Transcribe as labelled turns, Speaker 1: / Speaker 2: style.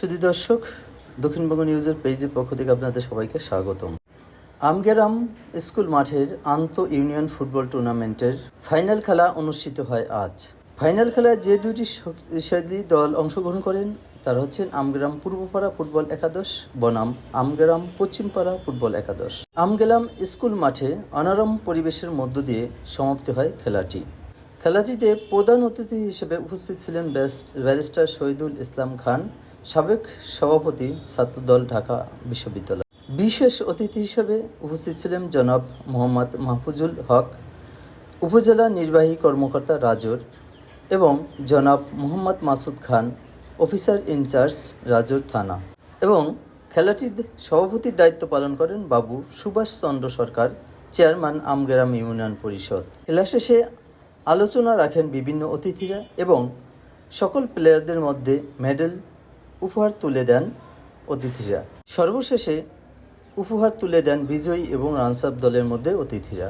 Speaker 1: শুধু দর্শক, দক্ষিণবঙ্গ নিউজের পেজের পক্ষ থেকে আপনাদের সবাইকে স্বাগতম। আমগেরাম স্কুল মাঠের আন্ত ইউনিয়ন ফুটবল টুর্নামেন্টের ফাইনাল খেলা অনুষ্ঠিত হয় আজ। ফাইনাল খেলায় যে দুটি শক্তিশালী দল অংশগ্রহণ করেন, তারা হচ্ছেন আমগ্রাম পূর্বপাড়া ফুটবল একাদশ, বনাম আমগ্রাম পশ্চিমপাড়া ফুটবল একাদশ। আমগেলাম স্কুল মাঠে অনারম পরিবেশের মধ্য দিয়ে সমাপ্তি হয় খেলাটি। খেলাটিতে প্রধান অতিথি হিসেবে উপস্থিত ছিলেন ব্যারিস্টার শহীদুল ইসলাম খান সাবেক সভাপতি ছাত্রদল ঢাকা বিশ্ববিদ্যালয়। বিশেষ অতিথি হিসেবে উপস্থিত ছিলেন জনাব মোহাম্মদ মাহফুজুল হক, উপজেলা নির্বাহী কর্মকর্তা রাজর এবং জনাব Mohammad Masud Khan, officer in charge Rajoir থানা এবং খেলাটির সভাপতির দায়িত্ব পালন করেন বাবু সুভাষ চন্দ্র সরকার, চেয়ারম্যান আমগেরাম ইউনিয়ন পরিষদ। খেলা শেষে আলোচনা রাখেন বিভিন্ন অতিথিরা এবং সকল প্লেয়ারদের মধ্যে মেডেল উপহার তুলে দেন অতিথিরা। সর্বশেষে উপহার তুলে দেন বিজয়ী এবং রানসাব দলের মধ্যে অতিথিরা।